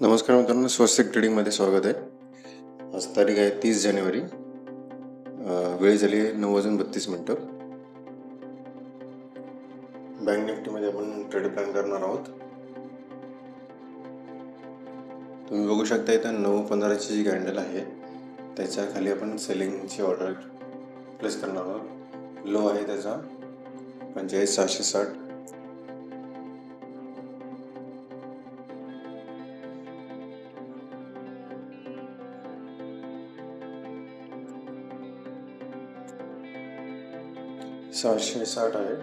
नमस्कार मित्रांनो स्वस्तिक ट्रेडिंगमध्ये स्वागत आहे. आज तारीख आहे तीस जानेवारी. वेळ झाली आहे नऊ वाजून बत्तीस मिनटं. बँक निफ्टीमध्ये आपण ट्रेड प्लॅन करणार आहोत. तुम्ही बघू शकता इथं नऊ पंधराची जी कॅन्डल आहे त्याच्याखाली आपण सेलिंगची ऑर्डर प्लेस करणार आहोत. लो आहे त्याचा. पंचेचाळीस सहाशे साठ. सहाशे साठ आहे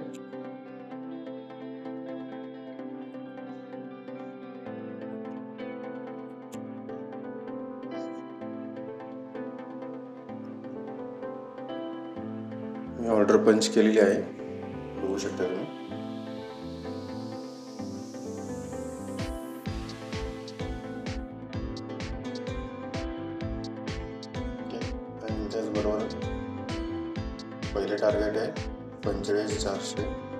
मी ऑर्डर पंच केलेली आहे. बघू शकता तुम्ही. त्याचबरोबर पहिले टार्गेट आहे. पंचेचाळीस चारशे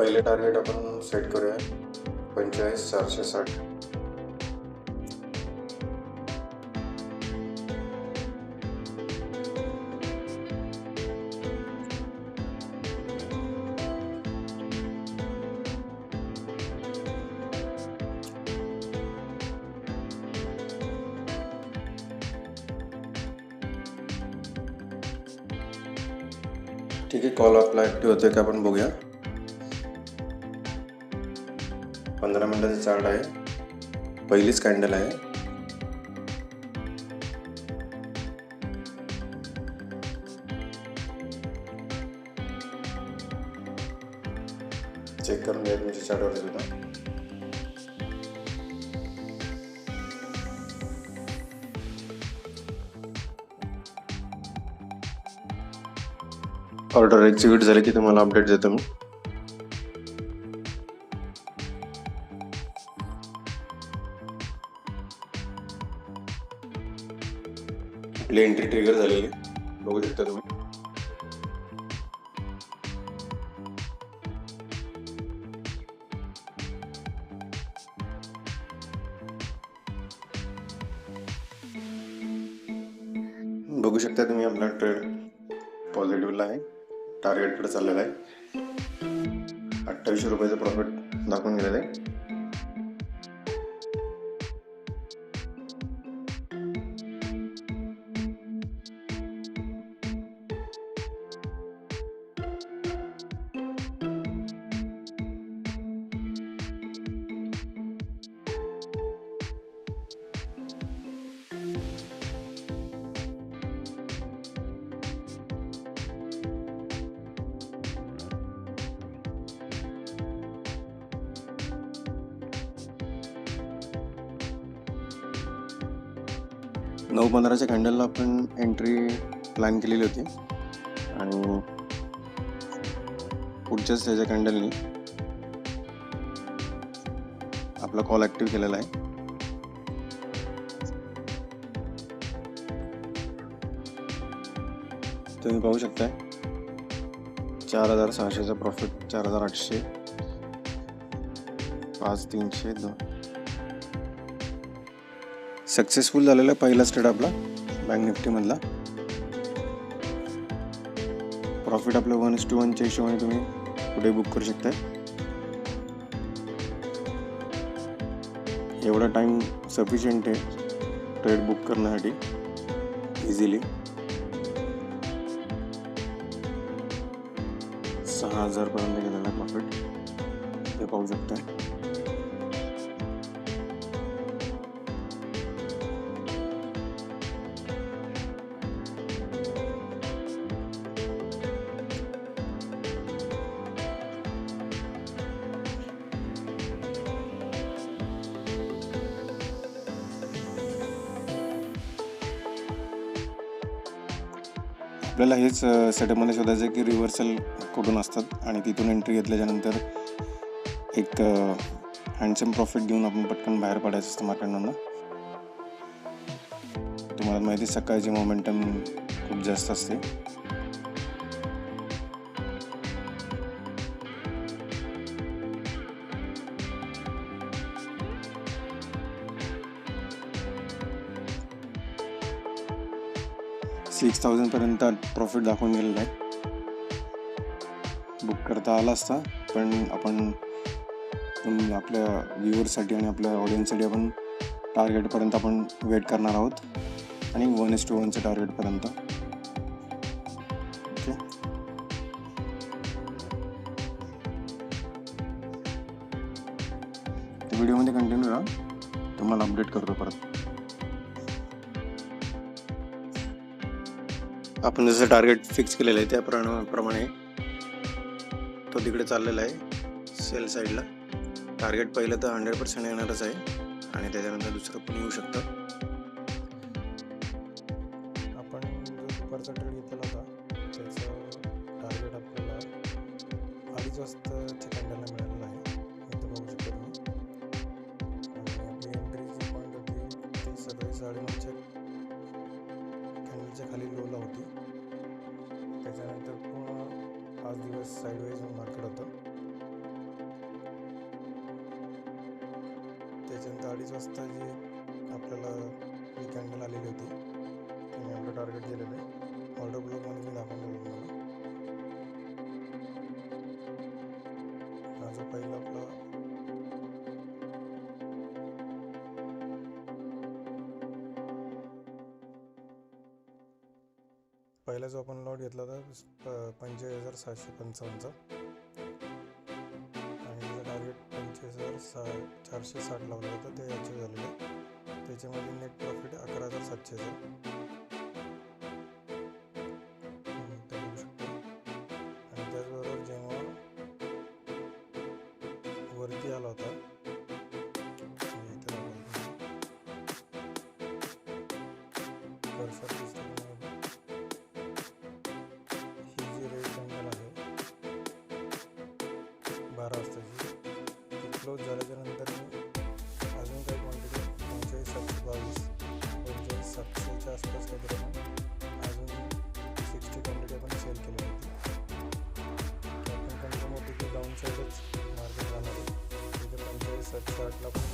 पहिले टार्गेट आपण सेट करूया. पंचेचाळीस चारशे साठ. ठीक आहे कॉल आपला ॲक्टिव्ह होतोय का आपण बघूया. पंधरा मिनिटाचा चार्ट आहे. पहिलीच कॅन्डल आहे. चेक करून घ्या तुमच्या चार्टवर सुद्धा. ऑर्डर एक्झिक्यूट झाली की तुम्हाला अपडेट देतो मी. आपली एंट्री ट्रिगर झालेली. आहे. बघू शकता तुम्ही. बघू शकता तुम्ही आपला ट्रेड पॉझिटिव्हला आहे. टार्गेटकडे चाललेला आहे. अठ्ठावीसशे रुपयाचं प्रॉफिट दाखवून गेलेलं आहे. नऊ पंधराच्या कॅन्डलला आपण एंट्री प्लॅन केलेली होती. आणि पुढच्याच त्याच्या कॅन्डलनी आपला कॉल ॲक्टिव्ह केलेला आहे. तुम्ही पाहू शकताय चार हजार सहाशेचा प्रॉफिट चार हजार आठशे पाच तीनशे दोन सक्सेसफुल झालेला पहिला स्टेट आपला बँक निफ्टीमधला प्रॉफिट आपलं वन इस टू वनच्या हिशोबाने तुम्ही पुढे बुक करू शकताय. एवढा टाईम सफिशियंट आहे ट्रेड बुक करण्यासाठी इझिली सहा हजारपर्यंत गेलेला प्रॉफिट हे पाहू शकताय. आपल्याला हेच सेटअपमध्ये शोधायचं आहे की रिव्हर्सल कुठून असतात आणि तिथून एंट्री घेतल्याच्यानंतर एक हँडसम प्रॉफिट घेऊन आपण पटकन बाहेर पडायचं असतं मार्केटमधनं. तुम्हाला माहिती आहे, सकाळची मोमेंटम खूप जास्त असते. सिक्स थाउजंडपर्यंत प्रॉफिट दाखवून गेलेला आहे. बुक करता आला असता पण आपण आपल्या व्ह्युअर्ससाठी आणि आपल्या ऑडियन्ससाठी आपण टार्गेटपर्यंत आपण वेट करणार आहोत. आणि वन एस टू वनच्या टार्गेटपर्यंत ओके व्हिडिओमध्ये कंटिन्यू राहा तुम्हाला अपडेट करतो परत. आपण जसं टार्गेट फिक्स केलेलं आहे त्याप्रमाणे प्रमाणे तो तिकडे चाललेला आहे सेल साईडला टार्गेट पहिलं तर हंड्रेड पर्सेंट येणारच आहे आणि त्याच्यानंतर दुसरं पण येऊ शकतं. आपण जो दुपारचा ट्रेड घेतला होता त्याचं टार्गेट आपल्याला अडीच वाजताच्या कॅन्डलला मिळालेलं आहे. तर बघू शकतो तुम्ही आपली एंट्रीची पॉईंट होती ती सकाळी साडेनऊच्या कॅन्डलच्या खाली लोला होती. त्याच्यानंतर पूर्ण पाच दिवस साईडवेज मार्केट होतं. त्याच्यानंतर अडीच वाजता जी आपल्याला ही कॅन्डल आलेली होती मी आपलं टार्गेट केलेलं आहे. ऑर्डर ब्लॉकमध्ये मी दाखवून देतो तुम्हाला. हा जो पहिला आपला पहिला जो आपण लॉट घेतला होता पंचेचाळीस हजार सातशे पंचावन्नचा आणि त्याचं टार्गेट पंचेचाळीस हजार सा चारशे साठ लावलं होतं ते अचीव झालेलं आहे. त्याच्यामध्ये नेट प्रॉफिट अकरा हजार सातशेचं बारा वाजताची ती क्लोज झाल्याच्यानंतर मी अजून काही क्वांटिटी पंचेचाळीस सातशे बावीस पंचेचाळीस सातशेच्या आसपास काहीतरी आपण अजून सिक्स्टी क्वांटिटी आपण सेल केली होती. आपण कन्फर्म होती की डाऊन साईडच मार्केट राहणार आहे. तिथे पंचेचाळीस सातशे आठला पण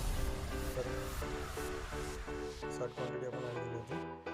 साठ क्वांटिटी आपण